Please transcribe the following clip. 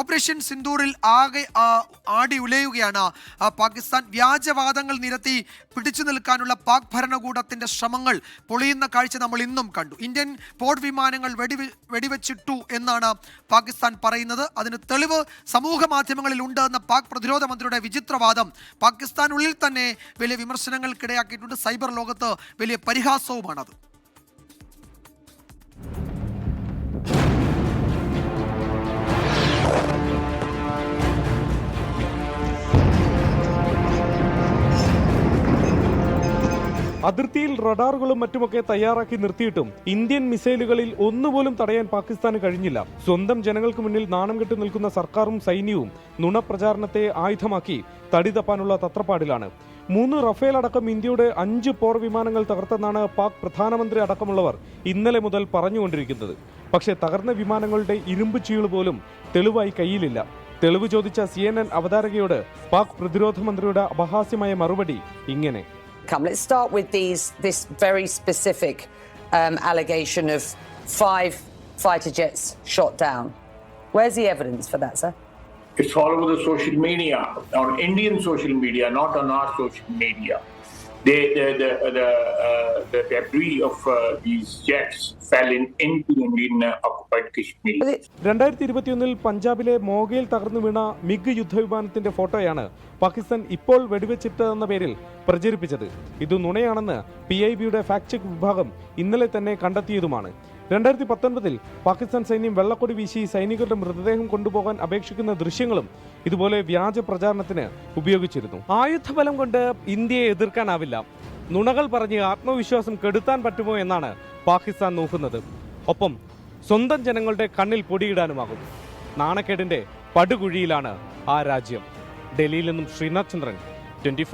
Operation സിന്ദൂറിൽ ആകെ ആടി ഉലയുകയാണ്. പാകിസ്ഥാൻ വ്യാജവാദങ്ങൾ നിരത്തി പിടിച്ചു നിൽക്കാനുള്ള പാക് ഭരണകൂടത്തിന്റെ ശ്രമങ്ങൾ പൊളിയുന്ന കാഴ്ച നമ്മൾ ഇന്നും കണ്ടു. ഇന്ത്യൻ പോർട്ട് വിമാനങ്ങൾ വെടി വെടിവെച്ചിട്ടു എന്നാണ് പാകിസ്ഥാൻ പറയുന്നത്. അതിന് തെളിവ് സമൂഹ മാധ്യമങ്ങളിൽ ഉണ്ട് എന്ന പാക് പ്രതിരോധ മന്ത്രിയുടെ വിചിത്രവാദം പാകിസ്ഥാനുള്ളിൽ തന്നെ വലിയ വിമർശനങ്ങൾക്കിടയാക്കിയിട്ടുണ്ട്. സൈബർ ലോകത്ത് വലിയ പരിഹാസവുമാണത്. അതിർത്തിയിൽ റഡാറുകളും മറ്റുമൊക്കെ തയ്യാറാക്കി നിർത്തിയിട്ടും ഇന്ത്യൻ മിസൈലുകളിൽ ഒന്നുപോലും തടയാൻ പാകിസ്ഥാന് കഴിഞ്ഞില്ല. സ്വന്തം ജനങ്ങൾക്ക് മുന്നിൽ നാണം കെട്ടു നിൽക്കുന്ന സർക്കാരും സൈന്യവും നുണപ്രചാരണത്തെ ആയുധമാക്കി തടി തപ്പാനുള്ള തത്രപ്പാടിലാണ്. മൂന്ന് റഫേൽ അടക്കം ഇന്ത്യയുടെ അഞ്ച് പോർ വിമാനങ്ങൾ തകർത്തെന്നാണ് പാക് പ്രധാനമന്ത്രി അടക്കമുള്ളവർ ഇന്നലെ മുതൽ പറഞ്ഞുകൊണ്ടിരിക്കുന്നത്. പക്ഷേ തകർന്ന വിമാനങ്ങളുടെ ഇരുമ്പ് ചീൾ പോലും തെളിവായി കയ്യിലില്ല. തെളിവ് ചോദിച്ച സി അവതാരകയോട് പാക് പ്രതിരോധ മന്ത്രിയുടെ അപഹാസ്യമായ മറുപടി ഇങ്ങനെ. Come, let's start with these. This very specific um, allegation of five fighter jets shot down. Where's the evidence for that, sir? It's all over the social media, on Indian social media, not on our social media. They, the the the, uh, the debris of uh, these jets fell in, into the Indian uh, occupied Kashmir. രണ്ടായിരത്തി ഇരുപത്തിയൊന്നിൽ പഞ്ചാബിലെ മോഗയിൽ തകർന്നു വീണ MiG യുദ്ധവിമാനത്തിന്റെ ഫോട്ടോയാണ് പാകിസ്ഥാൻ ഇപ്പോൾ വെടിവെച്ചിട്ടെന്ന പേരിൽ പ്രചരിപ്പിച്ചത്. ഇത് നുണയാണെന്ന് പി ഐ ബിയുടെ ഫാക്ട് ചെക്ക് വിഭാഗം ഇന്നലെ തന്നെ കണ്ടെത്തിയതുമാണ്. രണ്ടായിരത്തി പത്തൊൻപതിൽ പാകിസ്ഥാൻ സൈന്യം വെള്ളക്കൊടി വീശി സൈനികരുടെ മൃതദേഹം കൊണ്ടുപോകാൻ അപേക്ഷിക്കുന്ന ദൃശ്യങ്ങളും ഇതുപോലെ വ്യാജ പ്രചാരണത്തിന് ഉപയോഗിച്ചിരുന്നു. ആയുധബലം കൊണ്ട് ഇന്ത്യയെ എതിർക്കാനാവില്ല. നുണകൾ പറഞ്ഞ് ആത്മവിശ്വാസം കെടുത്താൻ പറ്റുമോ എന്നാണ് പാകിസ്ഥാൻ നോക്കുന്നത്. ഒപ്പം സ്വന്തം ജനങ്ങളുടെ കണ്ണിൽ പൊടിയിടാനുമാകും. നാണക്കേടിന്റെ പടുകുഴിയിലാണ് ആ രാജ്യം. ഡൽഹിയിൽ നിന്നും ശ്രീനാഥ് ചന്ദ്രൻ ട്വന്റി